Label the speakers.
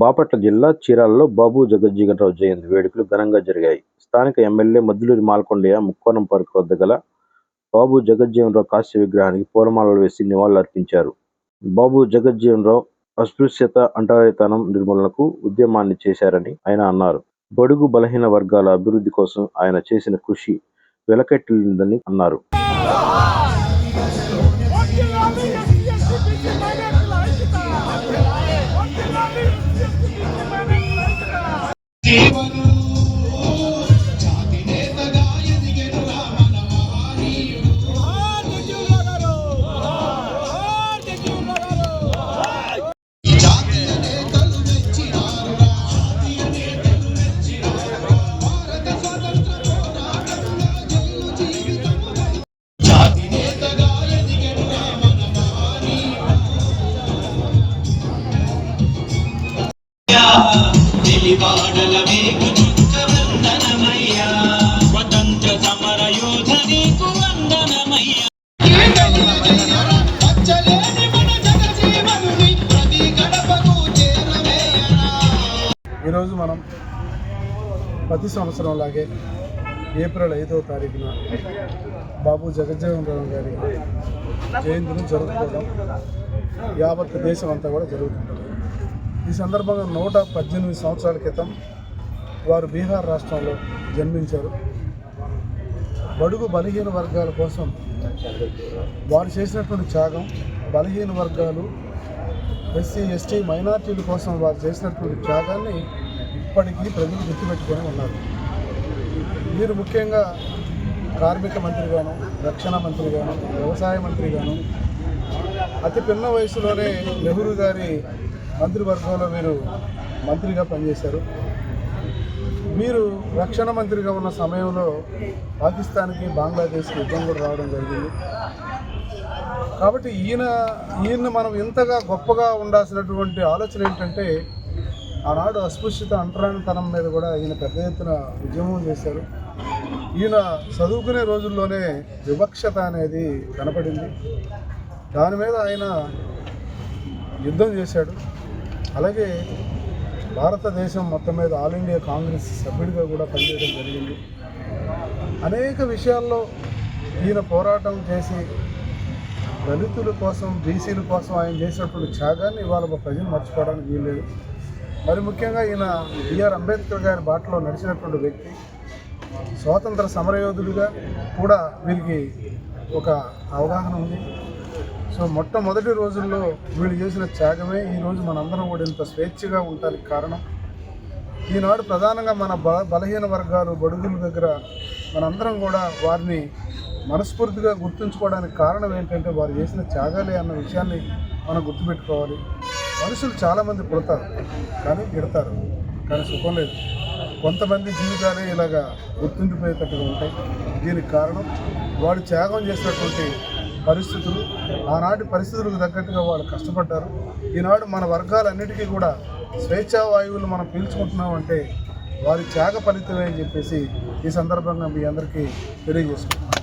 Speaker 1: బాపట్ల జిల్లా చీరాలలో బాబు జగజ్జీవనరావు జయంతి వేడుకలు ఘనంగా జరిగాయి. స్థానిక ఎమ్మెల్యే మద్దులూరి మాల్కొండయ్య ముక్కోణం పార్క్ వద్ద గల బాబు జగజ్జీవనరావు కాశ్య విగ్రహానికి పూలమాలలు వేసి నివాళులర్పించారు. బాబు జగజ్జీవనరావు అస్పృశ్యత అంటరానితనం నిర్మూలనకు ఉద్యమాన్ని చేశారని ఆయన అన్నారు. బడుగు బలహీన వర్గాల అభివృద్ధి కోసం ఆయన చేసిన కృషి వెలకెట్టలేనిదని అన్నారు.
Speaker 2: Thank you.
Speaker 3: తెలివాడల వేగు చుక్క స్వతంత్ర సమర యోధ నీకు వందనమయ్యా
Speaker 4: ఈరోజు మనం ప్రతి సంవత్సరం లాగే ఏప్రిల్ ఐదవ తారీఖున బాబు జగజ్జీవన్ రావు గారి జయంతిని జరుపుకోవడం యావత్ దేశం అంతా కూడా జరుగుతుంటుంది. ఈ సందర్భంగా నూట పద్దెనిమిది సంవత్సరాల క్రితం వారు బీహార్ రాష్ట్రంలో జన్మించారు. బడుగు బలహీన వర్గాల కోసం వారు చేసినటువంటి త్యాగం బలహీన వర్గాలు ఎస్సీ ఎస్టీ మైనార్టీల కోసం వారు చేసినటువంటి త్యాగాన్ని ఇప్పటికీ ప్రజలు గుర్తుపెట్టుకొని ఉన్నారు. వీరు ముఖ్యంగా కార్మిక మంత్రిగాను రక్షణ మంత్రిగాను వ్యవసాయ మంత్రిగాను అతి పిన్న వయసులోనే నెహ్రూ గారి మంత్రివర్గంలో మీరు మంత్రిగా పనిచేశారు. మీరు రక్షణ మంత్రిగా ఉన్న సమయంలో పాకిస్తాన్కి బంగ్లాదేశ్కి యుద్ధం కూడా రావడం జరిగింది. కాబట్టి ఈయన ఈయన మనం ఇంతగా గొప్పగా ఉండాల్సినటువంటి ఆలోచన ఏంటంటే ఆనాడు అస్పృశ్యత అంటరానితనం మీద కూడా ఈయన పెద్ద ఎత్తున ఉద్యమం చేశారు. ఈయన చదువుకునే రోజుల్లోనే వివక్షత అనేది కనపడింది. దాని మీద ఆయన యుద్ధం చేశాడు. అలాగే భారతదేశం మొత్తం మీద ఆల్ ఇండియా కాంగ్రెస్ సభ్యుడిగా కూడా పనిచేయడం జరిగింది. అనేక విషయాల్లో ఈయన పోరాటం చేసి దళితుల కోసం బీసీల కోసం ఆయన చేసినటువంటి త్యాగాన్ని ఇవాళ ప్రజలు మర్చిపోవడానికి వీల్లేదు. మరి ముఖ్యంగా ఈయన బిఆర్ అంబేద్కర్ గారి బాటలో నడిచినటువంటి వ్యక్తి స్వాతంత్ర సమరయోధుడిగా కూడా వీరికి ఒక అవగాహన ఉంది. సో మొట్టమొదటి రోజుల్లో వీళ్ళు చేసిన త్యాగమే ఈరోజు మనందరం కూడా ఇంత స్వేచ్ఛగా ఉండడానికి కారణం. ఈనాడు ప్రధానంగా మన బ బలహీన వర్గాలు బడుగుల దగ్గర మనందరం కూడా వారిని మనస్ఫూర్తిగా గుర్తుంచుకోవడానికి కారణం ఏంటంటే వారు చేసిన త్యాగాలే అన్న విషయాన్ని మనం గుర్తుపెట్టుకోవాలి. మనుషులు చాలామంది పుడతారు కానీ గిడతారు కానీ సుఖం లేదు. కొంతమంది జీవితాలే ఇలాగా గుర్తుండిపోయేటట్టుగా ఉంటాయి. దీనికి కారణం వాడు త్యాగం చేసినటువంటి పరిస్థితులు ఆనాటి పరిస్థితులకు తగ్గట్టుగా వాళ్ళు కష్టపడ్డారు. ఈనాడు మన వర్గాలన్నిటికీ కూడా స్వేచ్ఛా వాయువులు మనం పీల్చుకుంటున్నామంటే వారి త్యాగ ఫలితమే అని చెప్పేసి ఈ సందర్భంగా మీ అందరికీ తెలియజేసుకుంటున్నాను